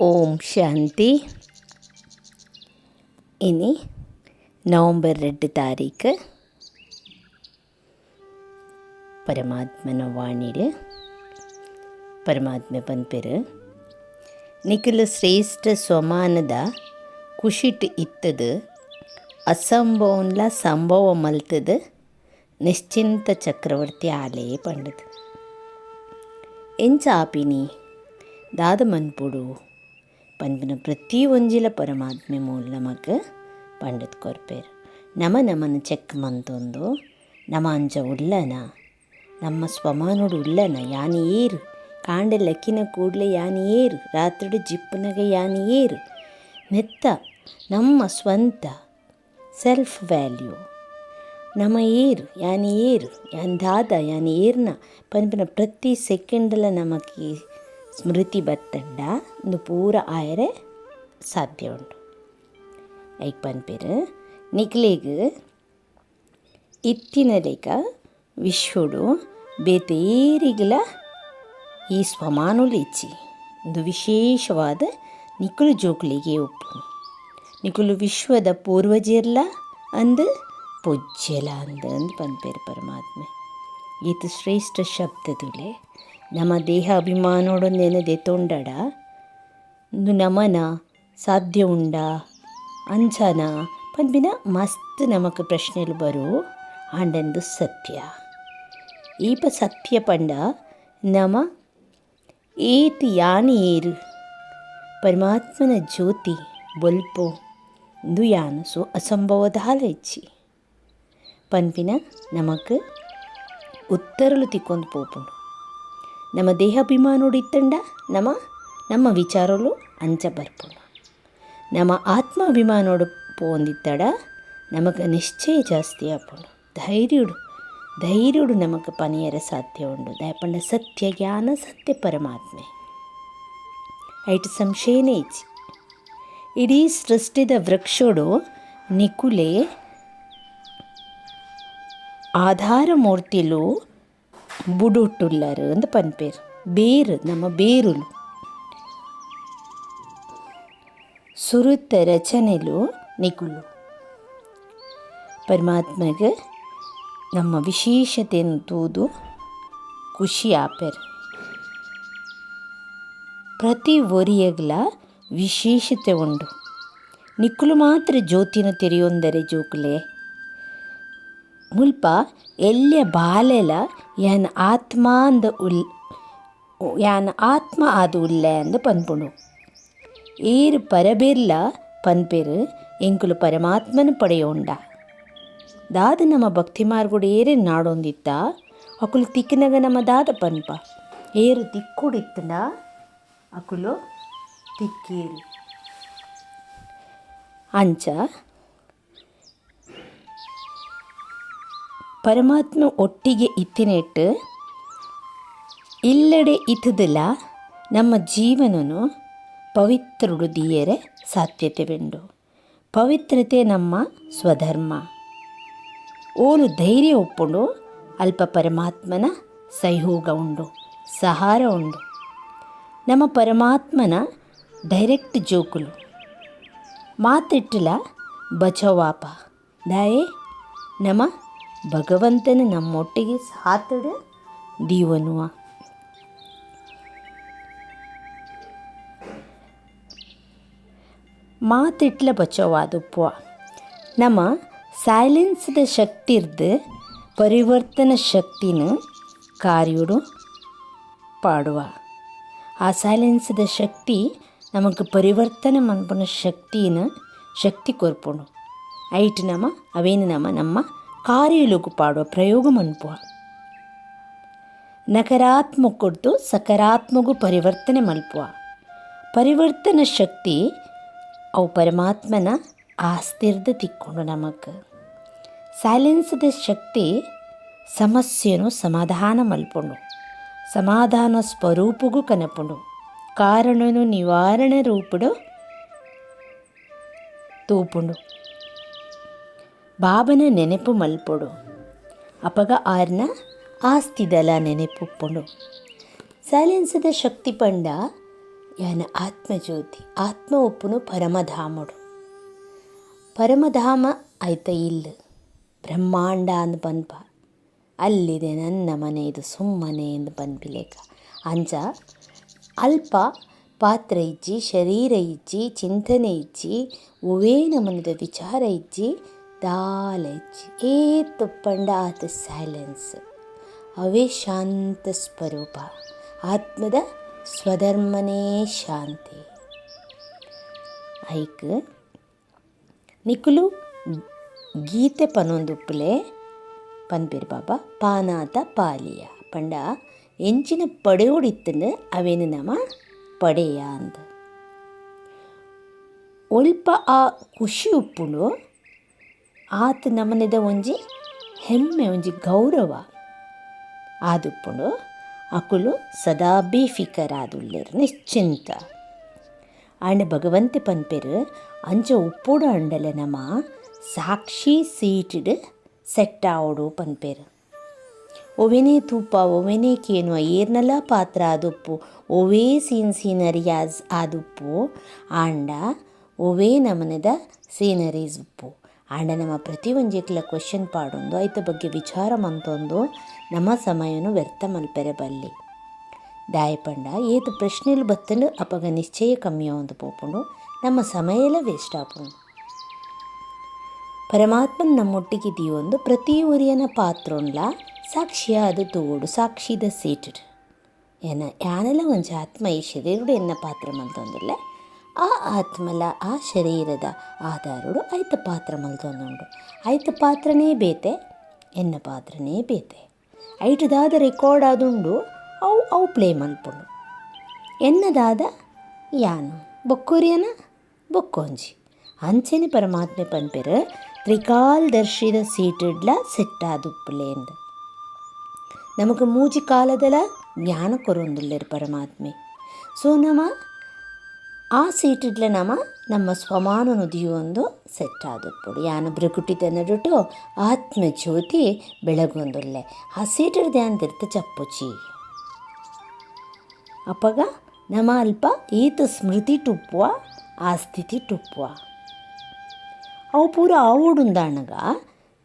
ಓಂ ಶಾಂತಿ. ಇನಿ ನವಂಬರ್ ಎರಡು ತಾರೀಕು ಪರಮಾತ್ಮನ ವಾಣಿಲಿ. ಪರಮಾತ್ಮೆ ಬಂದ್ಬೇರು ನಿಖಲ ಶ್ರೇಷ್ಠ ಸ್ವಮಾನದ ಖುಷಿಟ್ ಇತ್ತದ, ಅಸಂಭವನ್ಲ ಸಂಭವ ಮಲ್ತದ ನಿಶ್ಚಿಂತ ಚಕ್ರವರ್ತಿ ಆಲೇ ಎಂಚ ಎಂಚಾಪಿನಿ ದಾದ ಮನ್ಪುಡು ಪನ್ಪಿನ ಪ್ರತಿ ಒಂಜಿಲ ಪರಮಾತ್ಮೆ ಮೂಲ ನಮಕ್ ಪಂಡತ್ ಕೊರ್ಪೇರು. ನಮ ನಮನ ಚೆಕ್ ಮಂತೊಂದು ನಮ ಅಂಜ ಉಳ್ಳನ, ನಮ್ಮ ಸ್ವಮಾನೋಡು ಉಲ್ಲನ ಯಾನಿ ಏರು, ಕಾಂಡ ಲೆಕ್ಕಿನ ಕೂಡಲೇ ಯಾನಿ ಏರು, ರಾತ್ರಿಡು ಜಿಪ್ಪುನಗ ಯಾನಿ ಏರು. ನೆತ್ತ ನಮ್ಮ ಸ್ವಂತ ಸೆಲ್ಫ್ ವ್ಯಾಲ್ಯೂ ನಮ ಏರು ಯಾನಿ ಏರು ಯಾನ್ ದಾದ ಯಾನಿ ಏರ್ನ ಪನ್ಪಿನ ಪ್ರತಿ ಸೆಕೆಂಡ್ಲ ನಮಕ್ ಸ್ಮೃತಿ ಬತ್ತಂಡ ಒಂದು ಪೂರ ಆಯರೆ ಸಾಧ್ಯ ಉಂಟು. ಐಕ್ ಪನ್ಪೇರು ನಿಕ್ಲೆಗ್ ಇತ್ತಿನ ಲೆಕ್ಕ ವಿಶ್ವಡು ಬೇತೇರಿಗಲ ಈ ಸ್ವಮಾನುಲು ಇಚ್ಚಿ ಒಂದು ವಿಶೇಷವಾದ ನಿಕುಲು ಜೋಕ್ಲಿಗೆ ಒಪ್ಪು. ನಿಕುಲು ವಿಶ್ವದ ಪೂರ್ವಜಿರ್ಲ ಅಂದು ಪೊಜ್ಜಲ ಅಂದ ಅಂದು ಪನ್ಪೇರು ಪರಮಾತ್ಮೆ. ಈತ ಶ್ರೇಷ್ಠ ಶಬ್ದದುಲೆ. ನಮ್ಮ ದೇಹ ಅಭಿಮಾನೋಡೊಂದೇನೆ ತೊಂಡಡ. ಒಂದು ನಮನ ಸಾಧ್ಯ ಉಂಡ? ಅಂಚನ ಪನ್ಪಿನ ಮಸ್ತ್ ನಮಕ್ ಪ್ರಶ್ನೆಲು ಬರು. ಆಂಡಂದು ಸತ್ಯ. ಈಪ ಸತ್ಯ ಪಂಡ, ನಮ ಏತ್ ಯಾನಿ ಏರು? ಪರಮಾತ್ಮನ ಜ್ಯೋತಿ ಬೊಲ್ಪು ಇಂದು ಯಾನು ಸೊ ಅಸಂಭವದ ಹಾಲ ಇಚ್ಚಿ ಪನ್ಪಿನ ನಮಕ್ ಉತ್ತರಲು ತಿಕ್ಕೊಂಡು ಪೋಪುಂಡು. ನಮ್ಮ ದೇಹಾಭಿಮಾನೋಡು ಇತ್ತಂಡ ನಮ್ಮ ನಮ್ಮ ವಿಚಾರಲು ಅಂಚ ಬರ್ಪುಂಡು ನಮ್ಮ ಆತ್ಮಾಭಿಮಾನೋಡು ಪೋಂದಿತ್ತಡ, ನಮಗೆ ನಿಶ್ಚಯ ಜಾಸ್ತಿ ಆಪುಂಡು ಧೈರ್ಯಡು ಧೈರ್ಯಡು ನಮಗೆ ಪನಿಯರ ಸಾಧ್ಯ ಉಂಡು. ದಯಪಂಡ ಸತ್ಯ ಜ್ಞಾನ, ಸತ್ಯ ಪರಮಾತ್ಮೆ. ಐಟು ಸಂಶಯನೇ ಇಚ್ಚಿ. ಇಡೀ ಸೃಷ್ಟಿದ ವೃಕ್ಷೋಡು ನಿಕುಲೆ ಆಧಾರ ಮೂರ್ತಿಲು ಬುಡುಟ್ಟುಳ್ಳರು ಅಂತ ಪನ್ಪೇರು. ಬೇರು, ನಮ್ಮ ಬೇರುಲು. ಸುರುತ ರಚನೆಲು ನಿಕುಲು. ಪರಮಾತ್ಮಗೆ ನಮ್ಮ ವಿಶೇಷತೆಯನ್ನು ತೂದು ಖುಷಿ ಆಪೆರ್. ಪ್ರತಿ ಒರಿಯಗ್ಲ ವಿಶೇಷತೆ ಉಂಡು. ನಿಕ್ಕುಲು ಮಾತ್ರ ಜ್ಯೋತಿನ ತೆರೆಯೊಂದರೆ ಜೋಕುಲೆ. ಮುಲ್ಪ ಎಲ್ಯ ಬಾಲೆಲ ಯಾನ್ ಆತ್ಮ ಅಂದ ಉಲ್, ಯಾನ್ ಆತ್ಮ ಆದ ಉಲ್ಲೆ ಅಂದ ಪನ್ಪುಂಡು ಏರು ಪರಬೇರ್ಲ ಪನ್ಪೆರು, ಎಂಕುಲು ಪರಮಾತ್ಮನ ಪಡೆಯೋಂಡ. ದಾದ ನಮ್ಮ ಭಕ್ತಿ ಮಾರ್ಗುಡು ಏರೆ ನಾಡೊಂದಿತ್ತ, ಅಕುಲು ತಿಕ್ಕಿನಗ ನಮ್ಮ ದಾದ ಪನ್ಪ. ಏರು ತಿಕ್ಕುಡಿತ್ತಂಡ ಅಕುಲು ತಿಕ್ಕೇರು. ಅಂಚ ಪರಮಾತ್ಮ ಒಟ್ಟಿಗೆ ಇತ್ತಿನೆಟ್ಟು, ಇಲ್ಲಡೆ ಇತ್ತದಲ್ಲ ನಮ್ಮ ಜೀವನನು ಪವಿತ್ರುಡು ದಿಯರೆ ಸಾಧ್ಯತೆ ಬೆಂಡು ಪವಿತ್ರತೆ ನಮ್ಮ ಸ್ವಧರ್ಮ. ಓಲು ಧೈರ್ಯ ಒಪ್ಪುಂಡು, ಅಲ್ಪ ಪರಮಾತ್ಮನ ಸಹಯೋಗ ಉಂಡು, ಸಹಾರ ಉಂಡು. ನಮ್ಮ ಪರಮಾತ್ಮನ ಡೈರೆಕ್ಟ್ ಜೋಕುಲು. ಮಾತಿಟ್ಟಲ ಬಚವಾಪ. ದಾಯೇ, ನಮ್ಮ ಭಗವಂತನ ನಮ್ಮೊಟ್ಟಿಗೆ ಸಾತಡು ದೀವನುವ. ಮಾತಿಟ್ಲ ಬಚವಾದುಪ್ಪುವ ನಮ್ಮ ಸೈಲೆನ್ಸ್ದ ಶಕ್ತಿರ್ದು ಪರಿವರ್ತನ ಶಕ್ತಿನ ಕಾರ್ಯುಡು ಪಾಡುವ. ಆ ಸೈಲೆನ್ಸ್ದ ಶಕ್ತಿ ನಮಗೆ ಪರಿವರ್ತನೆ ಮನ್ಪುನ ಶಕ್ತಿನ ಶಕ್ತಿ ಕೊರ್ಪಣು ಐಟ್ ನಮ, ಅವೇನು ನಮ, ನಮ್ಮ ಕಾರ್ಯಲುಗು ಪಾಡುವ ಪ್ರಯೋಗ ಮನ್ಪುವ. ನಕಾರಾತ್ಮಕೊಡ್ತು ಸಕಾರಾತ್ಮಗೂ ಪರಿವರ್ತನೆ ಮಲ್ಪುವ. ಪರಿವರ್ತನ ಶಕ್ತಿ ಅವು ಪರಮಾತ್ಮನ ಆಸ್ತಿರ್ದ ತಿಕ್ಕೊಂಡು ನಮಗೆ ಸೈಲೆನ್ಸದ ಶಕ್ತಿ ಸಮಸ್ಯೆನು ಸಮಾಧಾನ ಮಲ್ಪುಂಡು. ಸಮಾಧಾನ ಸ್ವರೂಪಗೂ ಕನಪುಂಡು. ಕಾರಣನು ನಿವಾರಣೆ ರೂಪುಡು ತೂಪುಂಡು. ಬಾಬನ ನೆನಪು ಮಲ್ಪೊಡು. ಅಪಗ ಆರ್ನ ಆಸ್ತಿದಲ ನೆನಪುಪ್ಪುಂಡು ಸೈಲೆನ್ಸದ ಶಕ್ತಿ ಪಂಡ ಯಾನ ಆತ್ಮಜ್ಯೋತಿ, ಆತ್ಮ ಉಪ್ಪುನು ಪರಮಧಾಮಡು. ಪರಮಧಾಮ ಆಯ್ತ ಇಲ್ಲ, ಬ್ರಹ್ಮಾಂಡ ಅಂದ್ ಪನ್ಪ ಅಲ್ಲಿದೆ ನನ್ನ ಮನೆ, ಇದು ಸುಮ್ಮನೆ ಎಂದು ಬಂದ್ಬಿಲೇಕ. ಅಂಜ ಅಲ್ಪ ಪಾತ್ರ ಇಜ್ಜಿ, ಶರೀರ ಇಜ್ಜಿ, ಚಿಂತನೆ ಇಜ್ಜಿ ಒವೇ ನಮನದ ವಿಚಾರ ಇಜ್ಜಿ ದಾಲ ಇಜ್ಜಿ ಏತ್ ಪಂಡ ಆತ ಸೈಲೆನ್ಸ್ ಅವೇ ಶಾಂತ ಸ್ವರೂಪ, ಆತ್ಮದ ಸ್ವಧರ್ಮನೇ ಶಾಂತಿ. ಐಕ್, ನಿಕುಲು ಗೀತೆ ಪನೊಂದುಪ್ಪಲೆ ಪನ್ಪಿರ್ ಬಾಬಾ ಪಾನಾತ ಪಾಲಿಯ, ಪಂಡ ಎಂಚಿನ ಪಡೆಯೋಡಿತ್ತಂದು ಅವೇನು ನಮ ಪಡೆಯ ಅಂದ. ಒಲ್ಪ ಆ ಖುಷಿ ಉಪ್ಪುಂಡು ಆತ ನಮನೆದ ಒಂಜಿ ಹೆಮ್ಮೆ, ಒಂಜಿ ಗೌರವ. ಆದುಪ್ಪುಂಡು ಅಕುಲು ಸದಾ ಬೇಫಿಕರ್ ಆದುಲ್ಲೆರ್ ನಿಶ್ಚಿಂತ. ಆಂಡ ಭಗವಂತೆ ಪನ್ಪೆರು ಅಂಚ ಉಪ್ಪುಡು ಅಂಡಲ ನಮ ಸಾಕ್ಷಿ ಸೀಟಿಡ್ ಸೆಟ್ ಆವಡು ಪನ್ಪೆರು. ಒವೆನೇ ತೂಪ, ಒವೆನೇ ಕೇನು ಏರ್ನಲ್ಲ ಪಾತ್ರ ಆದುಪ್ಪು, ಒವೇ ಸೀನ್ ಸೀನರಿ ಆದುಪ್ಪು, ಆಂಡ ಒವೇ ನಮನದ ಸೀನರೀಸ್ ಉಪ್ಪು. ಆಂಡ ನಮ್ಮ ಪ್ರತಿ ಒಂಜಿಕ್ಲ ಕ್ವೆಶನ್ ಪಾಡೊಂದು, ಐತ ಬಗ್ಗೆ ವಿಚಾರ ಮಂತೊಂದು, ನಮ್ಮ ಸಮಯನು ವ್ಯರ್ಥ ಮಲ್ಪೆರೆ ಬಲ್ಲಿ. ದಾಯಪಂಡ, ಏತು ಪ್ರಶ್ನೆಲು ಬತ್ತಲು ಅಪಗ ನಿಶ್ಚಯ ಕಮ್ಮಿ ಒಂದು ಪೋಪುಂಡು, ನಮ್ಮ ಸಮಯ ಎಲ್ಲ ವೇಸ್ಟ್ ಆಪುಂಡು. ಪರಮಾತ್ಮನ್ ನಮ್ಮೊಟ್ಟಿಗಿದೀವೊಂದು ಪ್ರತಿ ಒರಿಯನ ಪಾತ್ರೋನ್ಲ ಸಾಕ್ಷಿಯಾದ ತೋಡು, ಸಾಕ್ಷಿದ ಸೀಟ್ ಏನ, ಯಾನೆಲ್ಲ ಒಂಜಿ ಆತ್ಮ ಈ ಶರೀರ ಎನ್ನ ಪಾತ್ರ ಮಲ್ತೊಂದಿಲ್ಲ ಆ ಆತ್ಮಲ, ಆ ಶರೀರದ ಆಧಾರಡು ಐತ ಪಾತ್ರ ಮಲ್ತೊಂದುಂಡು ಐತ ಪಾತ್ರನೇ ಬೇತೆ ಎನ್ನ ಪಾತ್ರನೇ ಬೇತೆ. ಐಟದಾದ ರೆಕಾರ್ಡ್ ಆದುಂಡು, ಅವು ಅವು ಪ್ಲೇ ಮನ್ಪುಂಡು ಎನ್ನದಾದ ಯಾನು? ಬೊಕ್ಕೋರಿಯನ? ಬೊಕ್ಕೊಂಜಿ. ಅಂಚನೆ ಪರಮಾತ್ಮೆ ಪನ್ಪೆರ್ ತ್ರಿಕಾಲ್ ದರ್ಶಿದ ಸೀಟಿಡ್ಲ ಸೆಟ್ಟಾದುಪ್ಪುಲೇಂದು ನಮಗೆ ಮೂಜಿ ಕಾಲದಲ ಜ್ಞಾನ ಕೊರೊಂದುಲ್ಲೆರ್ ಪರಮಾತ್ಮೆ. ಸೊ ನಮ ಆ ಸೀಟಿಡ್ಲ ನಮ, ನಮ್ಮ ಸ್ವಮಾನ ನುದಿಯೊಂದು ಸೆಟ್ ಆದುಪ್ಪುಡು ಯಾನು ನಡುಟು ಆತ್ಮಜ್ಯೋತಿ ಬೆಳಗೊಂದುಲ್ಲೆ. ಆ ಸೀಟಿಡ್ ಧ್ಯಾನ್ ತಿರ್ತ ಚಪ್ಪುಚಿ. ಅಪ್ಪಗ ನಮ ಅಲ್ಪ ಈತ ಸ್ಮೃತಿ ಟುಪ್ಪುವ ಆ ಸ್ಥಿತಿ ಟುಪ್ಪುವ ಅವು ಪೂರ ಆವೋಡುಂದಾಣಗ,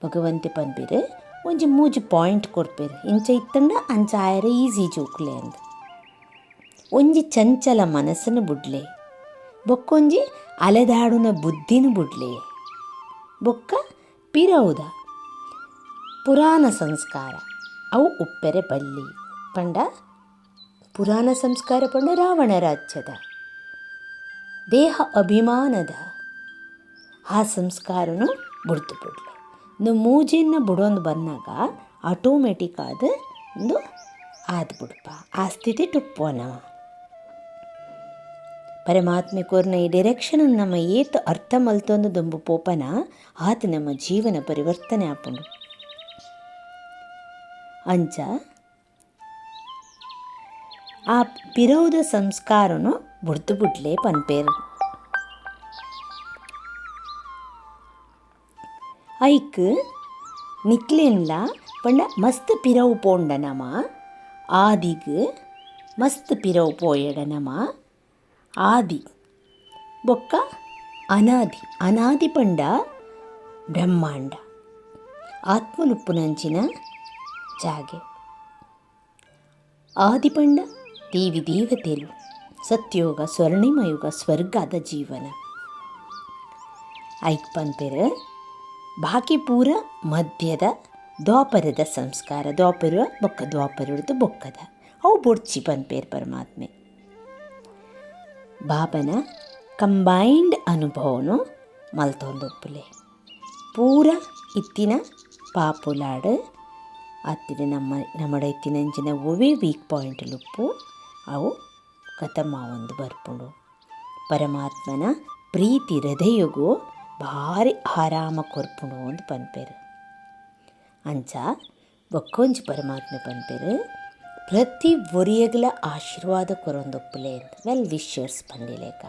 ಭಗವಂತಿ ಪನ್ಪಿರು ಒಂಜಿ ಮೂಜಿ ಪಾಯಿಂಟ್ ಕೊರ್ಪೆರ್ ಇಂಚ ಇತ್ತಂಡ ಅಂಚ ಆಯರೆ ಈಸಿ ಜೋಕ್ಲೆ ಅಂದ್. ಒಂಜಿ ಚಂಚಲ ಮನಸ್ಸನ್ನು ಬುಡ್ಲೆ. ಬೊಕ್ಕೊಂಜಿ ಅಲೆದಾಡುನ ಬುದ್ಧಿನ ಬುಡ್ಲಿ. ಬೊಕ್ಕ ಪಿರೌದ, ಪುರಾಣ ಸಂಸ್ಕಾರ, ಅವು ಉಪ್ಪೆರೆ ಬಲ್ಲಿ. ಪಂಡ ಪುರಾಣ ಸಂಸ್ಕಾರ ಪಂಡ ರಾವಣ ರಾಜ್ಯದ. ದೇಹ ಅಭಿಮಾನದ, ಆ ಸಂಸ್ಕಾರನು ಬುಡ್ತು ಬಿಡ್ಲು. ಇನ್ನು ಮೂಜಿನ ಬುಡೊಂದು ಬಂದಾಗ ಆಟೋಮೆಟಿಕ್ ಆದ ಒಂದು ಆದ್ಬಿಡ್ಪ ಆ ಸ್ಥಿತಿ ಟುಪ್ಪು ನಾವು ಪರಮಾತ್ಮೆ ಕೋರ್ನ ಈ ಡೈರೆಕ್ಷನ್ ನಮ್ಮ ಏತು ಅರ್ಥ ಮಲ್ತೊಂದು ಪೋಪನ ಆತ ನಮ್ಮ ಜೀವನ ಪರಿವರ್ತನೆ ಆಪುಂಡು. ಅಂಚ, ಆ ಪಿರೌದ ಸಂಸ್ಕಾರನು ಬುಡ್ದು ಬಿಡ್ಲೆ ಪನ್ಪೇರು ಐಕ್, ನಿಕ್ಲೆನ್ಲ ಪಂಡ ಮಸ್ತ್ ಪಿರವು ಪೋಂಡ ನಮ, ಆದಿಗ್ ಮಸ್ತ್ ಪಿರವು ಪೋಯಡ ನಮ ಆದಿ. ಬೊಕ್ಕ ಅನಾದಿ. ಅನಾದಿ ಪಂಡ ಬ್ರಹ್ಮಾಂಡ. ಆತ್ಮಲುಪ್ಪುನಂಚಿನ ಜಾಗೆ. ಆದಿಪಂಡ ದೇವಿ ದೇವತೆಲು. ಸತ್ಯೋಗ, ಸ್ವರ್ಣಿಮಯುಗ, ಸ್ವರ್ಗದ ಜೀವನ. ಐಕ್ ಪನ್ಪೆರ್ ಬಾಕಿ ಪೂರ ಮಧ್ಯದ ದ್ವಾಪರದ ಸಂಸ್ಕಾರ. ದ್ವಾಪರ ಬೊಕ್ಕ ದ್ವಾಪರದ್ದು ಬೊಕ್ಕದ. ಅವು ಬೊಡ್ಚಿ ಪಂಪೇರ್ ಪರಮಾತ್ಮೆ. ಬಾಬನ ಕಂಬೈನ್ಡ್ ಅನುಭವನು ಮಲ್ತೊಂದೊಪ್ಪುಲೆ. ಪೂರ ಇತ್ತಿನ ಪಾಪುಲಾಡ್. ಅತ್ತಿನ ನಮ್ಮ, ನಮ್ಮಡ ಇತ್ತಿನಂಚಿನ ಒವೇ ವೀಕ್ ಪಾಯಿಂಟ್ಲುಪ್ಪು ಅವು ಕಥಮ ಒಂದು ಬರ್ಪುಂಡು. ಪರಮಾತ್ಮನ ಪ್ರೀತಿ ಹೃದಯಗೂ ಭಾರಿ ಆರಾಮ ಕೊರ್ಪುಣು ಒಂದು ಪನ್ಪೇರು. ಅಂಚ ಬೊಕ್ಕೊಂಜಿ ಪರಮಾತ್ಮೆ ಪನ್ಪೆರು. ಪ್ರತಿ ಒರಿಯಗಲ ಆಶೀರ್ವಾದ ಕೊರೊಂದೊಪ್ಪುಲೆ ಅಂತ. ವೆಲ್ ವಿಶರ್ಸ್ ಪಂಡಿಲೇಕ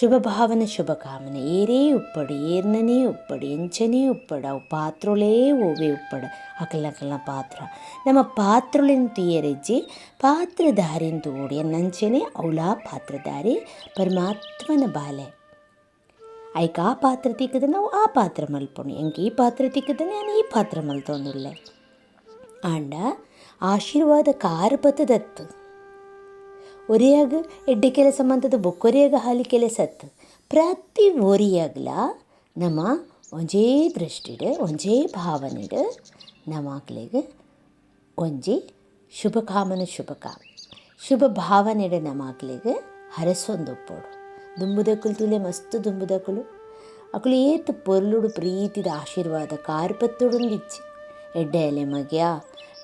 ಶುಭ ಭಾವನೆ, ಶುಭ ಏರೇ ಉಪ್ಪಡು, ಏರ್ನನೇ ಉಪ್ಪಡು, ಎಂಚನೇ ಉಪ್ಪಡ, ಅವು ಓವೆ ಉಪ್ಪಡ. ಅಕಲ್ನ ಪಾತ್ರ. ನಮ್ಮ ಪಾತ್ರೊಳಿನ ಏರೆಜ್ಜಿ ಪಾತ್ರಧಾರಿನ ಓಡಿಯ ನಂಚನೆ ಅವಳಾ ಪಾತ್ರಧಾರಿ, ಪರಮಾತ್ಮನ ಬಾಲೆ. ಐಕ ಆ ಪಾತ್ರ ತಿಕ್ಕದ ನಾವು ಆ ಪಾತ್ರ ಮಲ್ಪೋಣ. ಎಂಕ್ ಈ ಪಾತ್ರ ತಿಕ್ಕದ ನಾನು ಈ ಪಾತ್ರ ಮಲ್ತೊಂದುಳ್ಳೆ ಆಂಡ ಆಶೀರ್ವಾದ ಕಾರ್ಪತದತ್ತು ಒರಿಯಾಗ ಎಡ್ಡೆ ಕೆಲಸ ಮಂತದ ಬೊಕ್ಕೊರಿಯಾಗ ಹಾಲಿ ಕೆಲಸ ಅತ್ತು ಪ್ರತಿ ಒರಿಯಾಗ್ಲ ನಮ್ಮ ಒಂಜೇ ದೃಷ್ಟಿಡ್, ಒಂಜೇ ಭಾವನೆಡ್, ನಮಾಗ್ಲಿಗೆ ಒಂಜಿ ಶುಭಕಾಮನ ಕಾಮನ ಶುಭ ಭಾವನೆಡ್ ನಮಾಕ್ಲೆಗ್ ಹರಸೊಂದೊಪ್ಪೋಡು ದುಂಬುದಕ್ಕಲು ತುಲೆ ಮಸ್ತ್ ದುಂಬುದಕ್ಕಲು ಅಕುಲು ಏತ್ ಪೊರ್ಲುಡು ಪ್ರೀತಿದ ಆಶೀರ್ವಾದ ಕಾರ್ಪತ್ತೊಡೊಂದಿಚ್ಚಿ. ಎಡ್ಡೆ ಎಲೆ ಮಗ್ಯ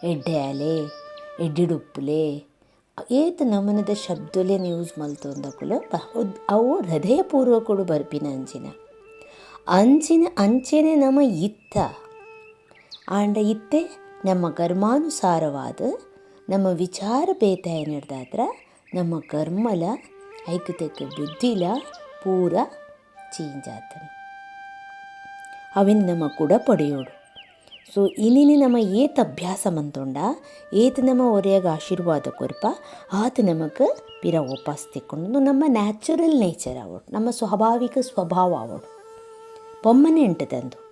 ಅಲೆ ಎಡ್ಡಿಡುಪ್ಪುಲೆ ಏತ್ ನಮನದ ಶಬ್ದಲೇನು ಯೂಸ್ ಮಲ್ತೊಂದಕುಲು ಅವು ಹೃದಯಪೂರ್ವಕುಡು ಬರ್ಪಿನ ಅಂಚಿನ. ಅಂಚಿನ ಅಂಚೆನೆ ನಮ್ಮ ಇತ್ತ. ಆಂಡ ಇತ್ತೆ ನಮ್ಮ ಕರ್ಮಾನುಸಾರವಾದ, ನಮ್ಮ ವಿಚಾರ ಬೇತಾಯ ನಡೆದಾದ್ರ ನಮ್ಮ ಕರ್ಮಲ ಐಕತೆಕ್ಕ ಬುದ್ಧಿಲ ಪೂರ ಚೇಂಜ್ ಆತನು. ಅವಿನ ನಮ್ಮ ಕೂಡ ಪಡೆಯೋಡು ಸೊ ಇಲ್ಲಿ ನಮ್ಮ ಏತ್ ಅಭ್ಯಾಸ ಮಂತೊಂಡ, ಏತ್ ನಮ್ಮ ಒರೆಯಾಗ ಆಶೀರ್ವಾದ ಕೊರ್ಪ, ಆತ ನಮಕ್ ಪಿರ ವಾಪಸ್ ತೆಕ್ಕೊಂಡು ನಮ್ಮ ನ್ಯಾಚುರಲ್ ನೇಚರ್ ಆವಡು, ನಮ್ಮ ಸ್ವಾಭಾವಿಕ ಸ್ವಭಾವ ಆವಡು. ಎಂಟದಂದು.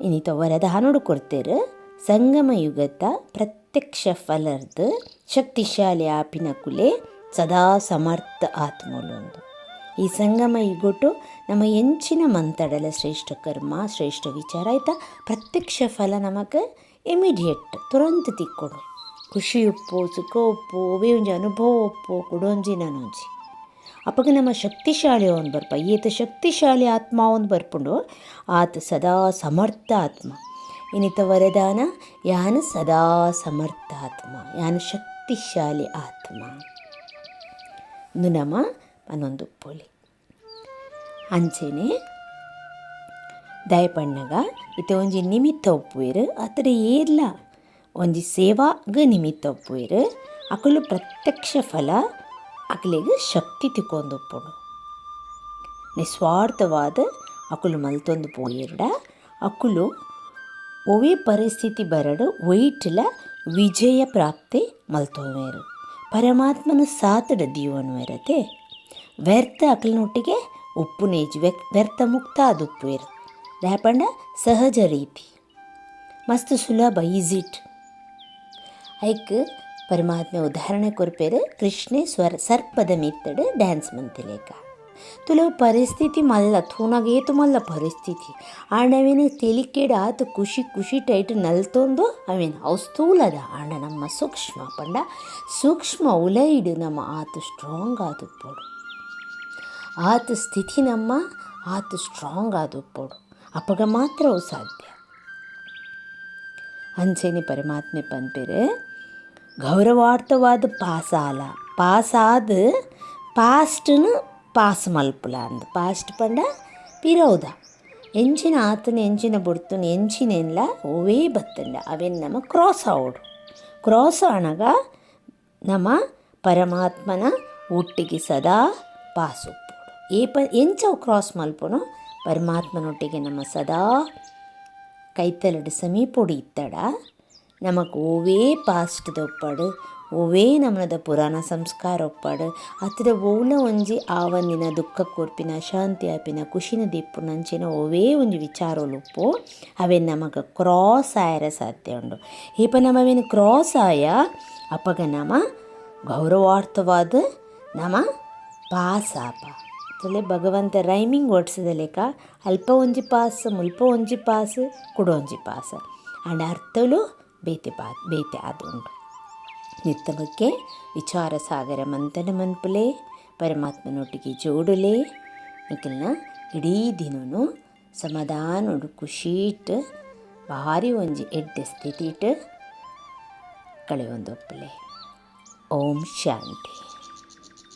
ತಂದು ತವರದ ಹನುಡು ಕೊಡ್ತೇರು ಸಂಗಮ ಯುಗದ ಪ್ರತ್ಯಕ್ಷ ಫಲರ್ದು ಶಕ್ತಿಶಾಲಿ ಆಪಿನ ಕುಲೆ ಸದಾ ಸಮರ್ಥ ಆತ್ಮಲೊಂದು. ಈ ಸಂಗಮ ಯುಗೊಟ್ಟು ನಮ್ಮ ಎಂಚಿನ ಮಂತಡಲ ಶ್ರೇಷ್ಠ ಕರ್ಮ, ಶ್ರೇಷ್ಠ ವಿಚಾರ ಆಯ್ತಾ? ಪ್ರತ್ಯಕ್ಷ ಫಲ ನಮಗೆ ಇಮಿಡಿಯೇಟ್ ತುರಂತ ತಿಕ್ಕೊಡು. ಖುಷಿ ಉಪ್ಪು ಸುಖ ಉಪ್ಪು ಒಂಜಿ ಅನುಭವ ಉಪ್ಪು ಕೊಡೊಂಜಿನನೊಂಜಿ ಅಪ್ಪಗ ನಮ್ಮ ಶಕ್ತಿಶಾಲಿ ಅವನು ಬರ್ಪ, ಈತ ಶಕ್ತಿಶಾಲಿ ಆತ್ಮ ಅವನು ಬರ್ಪುಂಡು. ಆತ ಸದಾ ಸಮರ್ಥ ಆತ್ಮ. ಇನ್ನಿತ ವರದಾನ, ಯಾನು ಸದಾ ಸಮರ್ಥ ಆತ್ಮ, ಯಾನು ಶಕ್ತಿಶಾಲಿ ಆತ್ಮ. ಇಂದು ನಮ್ಮ ಪೋಲಿ. ಅಂಚೆನೆ ದಯಪಣ್ಣಗ ಇತ್ತೆ ಒಂಜಿ ನಿಮಿತ್ತ ಒಪ್ಪುವೆರ್ ಆದರೆ ಏರ್ಲ ಒಂಜಿ ಸೇವಾಗ ನಿಮಿತ್ತ ಒಪ್ಪುವೆರ್, ಅಕುಲು ಪ್ರತ್ಯಕ್ಷ ಫಲ ಅಕಲಿಗೆ ಶಕ್ತಿ ತಿಕ್ಕೊಂದೊಪ್ಪುಂಡು ನಿಸ್ವಾರ್ಥವಾದ ಅಕುಲು ಮಲ್ತೊಂದು ಪೋಯಿರ್ಡ ಅಕುಲು ಒವೇ ಪರಿಸ್ಥಿತಿ ಬರಡು ಒಯ್ಟ್ಲ ವಿಜಯ ಪ್ರಾಪ್ತಿ ಮಲ್ತೋವೇರು ಪರಮಾತ್ಮನ ಸಾತಡ ದೀವನ್ವೆರತೆ ವ್ಯರ್ಥ ಅಕಲ್ನೊಟ್ಟಿಗೆ ಉಪ್ಪು ವ್ಯಕ್ ವ್ಯರ್ಥ ಮುಕ್ತ ಇರು. ದಾಪಂಡ ಸಹಜ ರೀತಿ. ಮಸ್ತ್ ಸುಲಭ ಈಸಿಟ್ ಐಕ್ ಪರಮಾತ್ಮೆ ಉದಾಹರಣೆ ಕೊರ್ಪೇರು, ಕೃಷ್ಣೆ ಸ್ವರ್ ಸರ್ಪದ ಮಿತ್ತಡ್ ಡ್ಯಾನ್ಸ್ ಮಂತಿಲೇಕ ತುಲವು ಪರಿಸ್ಥಿತಿ ಮಲ್ಲ ತೂನಾಗ ಏತು ಮಲ್ಲ ಪರಿಸ್ಥಿತಿ. ಆಂಡ ತೆಲಿಕೇಡ ಆತು ಖುಷಿ ಖುಷಿ ಟೈಟ್ ನಲ್ತೊಂದು ಅವೇನು ಅವು ಸ್ಥೂಲದ ಆಂಡ ನಮ್ಮ ಸೂಕ್ಷ್ಮ ಪಂಡ. ಸೂಕ್ಷ್ಮ ಉಲೈಡು ನಮ್ಮ ಆತು ಸ್ಟ್ರಾಂಗ್ ಆದುಪ್ಪೋಡು ಆತ ಸ್ಥಿತಿ ನಮ್ಮ ಆತ ಸ್ಟ್ರಾಂಗ್ ಆದುಪ್ಪೋಡು ಅಪ್ಪಗ ಮಾತ್ರ ಅವು ಸಾಧ್ಯ. ಅಂಚೆನೆ ಪರಮಾತ್ಮೆ ಪನ್ಪೆರೆ ಗೌರವಾರ್ಥವಾದ ಪಾಸಾಲ ಪಾಸಾದ ಪಾಸ್ಟ್ನು ಪಾಸ್ ಮಲ್ಪಲ ಅಂದ. ಪಾಸ್ಟ್ ಪಂಡ ಪಿರೌದ ಎಂಚಿನ ಆತನ ಎಂಚಿನ ಎಂಜಿನ ಎಂಚಿನೆಲ್ಲ ಓವೇ ಬತ್ತಂಡ. ಅವೆನ್ ನಮ್ಮ ಕ್ರಾಸ್ ಆವಡು. ಕ್ರಾಸ್ ಆಣಗ ನಮ್ಮ ಪರಮಾತ್ಮನ ಒಟ್ಟಿಗೆ ಸದಾ ಪಾಸ್ ಏಪ ಎಂಚವು ಕ್ರಾಸ್ ಮಲ್ಪುನು ಪರಮಾತ್ಮನೊಟ್ಟಿಗೆ ನಮ್ಮ ಸದಾ ಕೈತಲಡು ಸಮೀಪೊಡು ಇತ್ತಡ. ನಮಕ್ ಓವೇ ಪಾಸ್ಟ್ ದೊಪ್ಪಡು ಓವೇ ನಮ್ಮನದ ಪುರಾಣ ಸಂಸ್ಕಾರ ಒಪ್ಪಡು ಅತ್ತರ ಓಲ ಒಂಜಿ ಆವನ್ನಿನ ದುಃಖ ಕೊರ್ಪಿನ ಶಾಂತಿ ಆಪಿನ ಖುಷಿನ ದಿಪ್ಪು ನಂಚಿನ ಓವೇ ಒಂಜಿ ವಿಚಾರೊಲುಪ್ಪು, ಅವೆನ್ ನಮಗ ಕ್ರಾಸ್ ಆಯರ ಸಾಧ್ಯ ಉಂಡು. ಈಪ ನಮವೇನು ಕ್ರಾಸ್ ಆಯ ಅಪಗ ನಮ ಗೌರವಾರ್ಥವಾದ ನಮ ಪಾಸ್ ತಲೆ ಭಗವಂತ ರೈಮಿಂಗ್ ಓಡಿಸಿದ ಲೆಕ್ಕ, ಅಲ್ಪ ಒಂಜಿ ಪಾಸ್, ಮುಲ್ಪ ಒಂಜಿ ಪಾಸ್ ಕುಡೊಂಜಿ ಪಾಸ್. ಆ್ಯಂಡ್ ಅರ್ಥಲು ಬೇತೆ ಪಾ, ಬೇತೆ ಆದುಂಡು ನಿತ್ತಮಕ್ಕೆ ವಿಚಾರ ಸಾಗರ ಮಂಥನ ಮನ್ಪುಲೆ, ಪರಮಾತ್ಮನೊಟ್ಟಿಗೆ ಜೋಡುಲೆ. ನಿಖಲ್ನ ಇಡೀ ದಿನನು ಸಮಾಧಾನೋಡು ಖುಷಿಟ್ ಭಾರಿ ಒಂಜಿ ಎಡ್ಡೆ ಸ್ಥಿತಿಟ್ ಕಳೆಯೊಂದೊಪ್ಪಲೆ ಓಂ ಶಾಂತಿ.